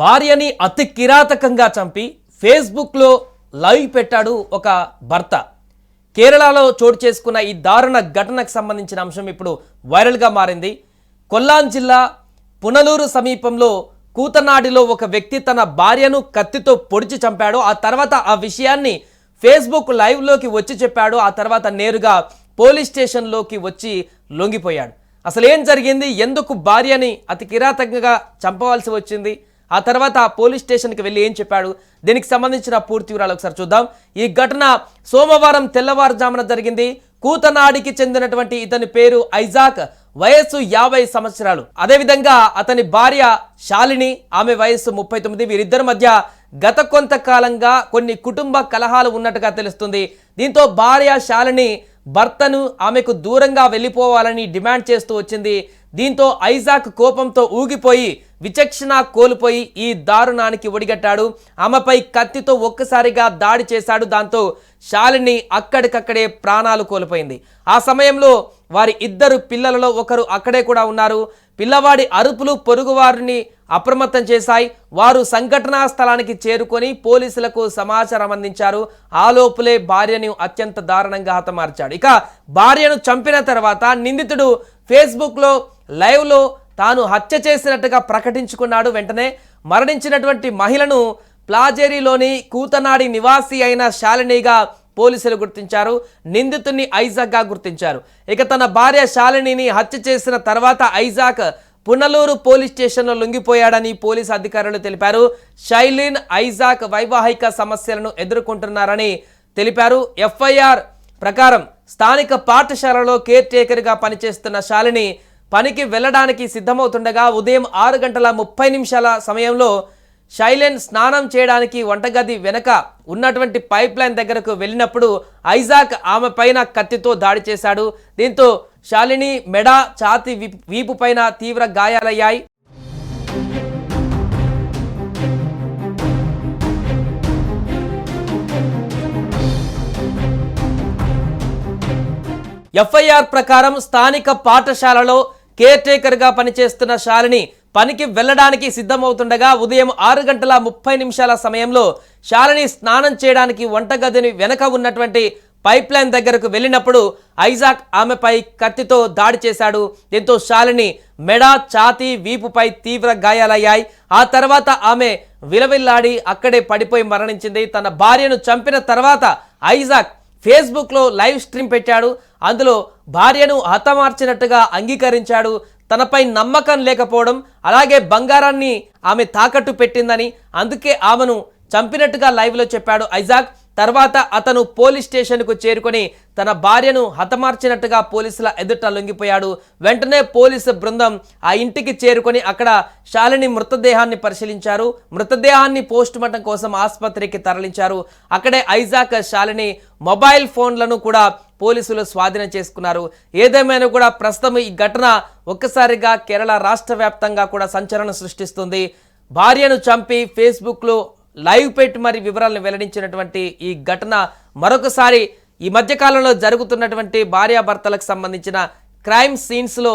భార్యని అతి కిరాతకంగా చంపి ఫేస్బుక్లో లైవ్ పెట్టాడు ఒక భర్త. కేరళలో చోటు చేసుకున్న ఈ దారుణ ఘటనకు సంబంధించిన అంశం ఇప్పుడు వైరల్గా మారింది. కొల్లాం జిల్లా పునలూరు సమీపంలో కూతనాడిలో ఒక వ్యక్తి తన భార్యను కత్తితో పొడిచి చంపాడు. ఆ తర్వాత ఆ విషయాన్ని ఫేస్బుక్ లైవ్లోకి వచ్చి చెప్పాడు. ఆ తర్వాత నేరుగా పోలీస్ స్టేషన్లోకి వచ్చి లొంగిపోయాడు. అసలు ఏం జరిగింది? ఎందుకు భార్యని అతి కిరాతకంగా చంపవలసి వచ్చింది? ఆ తర్వాత పోలీస్ స్టేషన్కి వెళ్ళి ఏం చెప్పాడు? దీనికి సంబంధించిన పూర్తి వివరాలు ఒకసారి చూద్దాం. ఈ ఘటన సోమవారం తెల్లవారుజామున జరిగింది. కూతనాడికి చెందినటువంటి ఇతని పేరు ఐజాక్. వయస్సు యాభై సంవత్సరాలు. అదేవిధంగా అతని భార్య శాలిని ఆమె వయస్సు ముప్పై తొమ్మిది. వీరిద్దరి మధ్య గత కొంతకాలంగా కొన్ని కుటుంబ కలహాలు ఉన్నట్టుగా తెలుస్తుంది. దీంతో భార్య శాలిని భర్తను ఆమెకు దూరంగా వెళ్ళిపోవాలని డిమాండ్ చేస్తూ వచ్చింది. దీంతో ఐజాక్ కోపంతో ఊగిపోయి విచక్షణ కోల్పోయి ఈ దారుణానికి ఒడిగట్టాడు. ఆమెపై కత్తితో ఒక్కసారిగా దాడి చేశాడు. దాంతో శాలిని అక్కడికక్కడే ప్రాణాలు కోల్పోయింది. ఆ సమయంలో వారి ఇద్దరు పిల్లలలో ఒకరు అక్కడే కూడా ఉన్నారు. పిల్లవాడి అరుపులు పొరుగువారిని అప్రమత్తం చేశాయి. వారు సంఘటనా స్థలానికి చేరుకొని పోలీసులకు సమాచారం అందించారు. ఆ భార్యను అత్యంత దారుణంగా హతమార్చాడు. ఇక భార్యను చంపిన తర్వాత నిందితుడు ఫేస్బుక్లో లైవ్లో తాను హత్య చేసినట్టుగా ప్రకటించుకున్నాడు వెంటనే మరణించినటువంటి మహిళను ప్లాజేరీలోని కూతనాడి నివాసి అయిన శాలినిగా పోలీసులు గుర్తించారు నిందితుడిని ఐజాక్గా గుర్తించారు. ఇక తన భార్య శాలినిని హత్య చేసిన తర్వాత ఐజాక్ పునలూరు పోలీస్ స్టేషన్లో లొంగిపోయాడని పోలీసు అధికారులు తెలిపారు. షైలిన్ ఐజాక్ వైవాహిక సమస్యలను ఎదుర్కొంటున్నారని తెలిపారు. ఎఫ్ఐఆర్ ప్రకారం స్థానిక పాఠశాలలో కేర్ టేకర్గా పనిచేస్తున్న శాలిని పనికి వెళ్ళడానికి సిద్ధమవుతుండగా ఉదయం ఆరు గంటల ముప్పై నిమిషాల సమయంలో శైలెన్ స్నానం చేయడానికి వంటగది వెనక ఉన్నటువంటి పైప్ లైన్ దగ్గరకు వెళ్ళినప్పుడు ఐజాక్ ఆమె పైన కత్తితో దాడి చేశాడు. దీంతో శాలిని మెడ ఛాతి వీపు- వీపు పైన తీవ్ర గాయాలయ్యాయి. ఎఫ్ఐఆర్ ప్రకారం స్థానిక పాఠశాలలో కేర్ టేకర్గా పనిచేస్తున్న శాలిని పనికి వెళ్ళడానికి సిద్ధమవుతుండగా ఉదయం ఆరు గంటల ముప్పై నిమిషాల సమయంలో శాలిని స్నానం చేయడానికి వంటగదిని వెనక ఉన్నటువంటి పైప్ లైన్ దగ్గరకు వెళ్ళినప్పుడు ఐజాక్ ఆమెపై కత్తితో దాడి చేశాడు. దీంతో శాలిని మెడ ఛాతీ వీపుపై తీవ్ర గాయాలయ్యాయి. ఆ తర్వాత ఆమె విలవిల్లాడి అక్కడే పడిపోయి మరణించింది. తన భార్యను చంపిన తర్వాత ఐజాక్ ఫేస్బుక్లో లైవ్ స్ట్రీమ్ పెట్టాడు. అందులో భార్యను హతమార్చినట్టుగా అంగీకరించాడు. తనపై నమ్మకం లేకపోవడం అలాగే బంగారాన్ని ఆమె తాకట్టు పెట్టిందని అందుకే ఆమెను చంపినట్టుగా లైవ్లో చెప్పాడు ఐజాక్. తర్వాత అతను పోలీస్ స్టేషన్కు చేరుకొని తన భార్యను హతమార్చినట్టుగా పోలీసుల ఎదుట లొంగిపోయాడు. వెంటనే పోలీసు బృందం ఆ ఇంటికి చేరుకొని అక్కడ శాలిని మృతదేహాన్ని పరిశీలించారు. మృతదేహాన్ని పోస్ట్ మార్టం కోసం ఆసుపత్రికి తరలించారు. అక్కడే ఐజాక్ శాలిని మొబైల్ ఫోన్లను కూడా పోలీసులు స్వాధీనం చేసుకున్నారు. ఏదేమైనా కూడా ప్రస్తుతం ఈ ఘటన ఒక్కసారిగా కేరళ రాష్ట్ర వ్యాప్తంగా కూడా సంచలనం సృష్టిస్తుంది. భార్యను చంపి ఫేస్బుక్లో లైవ్ పెట్టి మరి వివరాలను వెల్లడించినటువంటి ఈ ఘటన మరొకసారి ఈ మధ్యకాలంలో జరుగుతున్నటువంటి భార్యాభర్తలకు సంబంధించిన క్రైమ్ సీన్స్లో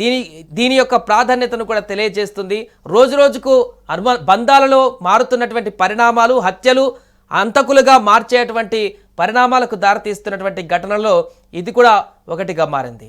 దీని దీని యొక్క ప్రాధాన్యతను కూడా తెలియజేస్తుంది. రోజు రోజుకు అనుమ బంధాలలో మారుతున్నటువంటి పరిణామాలు హత్యలు అంతకులుగా మార్చేటువంటి పరిణామాలకు దారితీస్తున్నటువంటి ఘటనలో ఇది కూడా ఒకటిగా మారింది.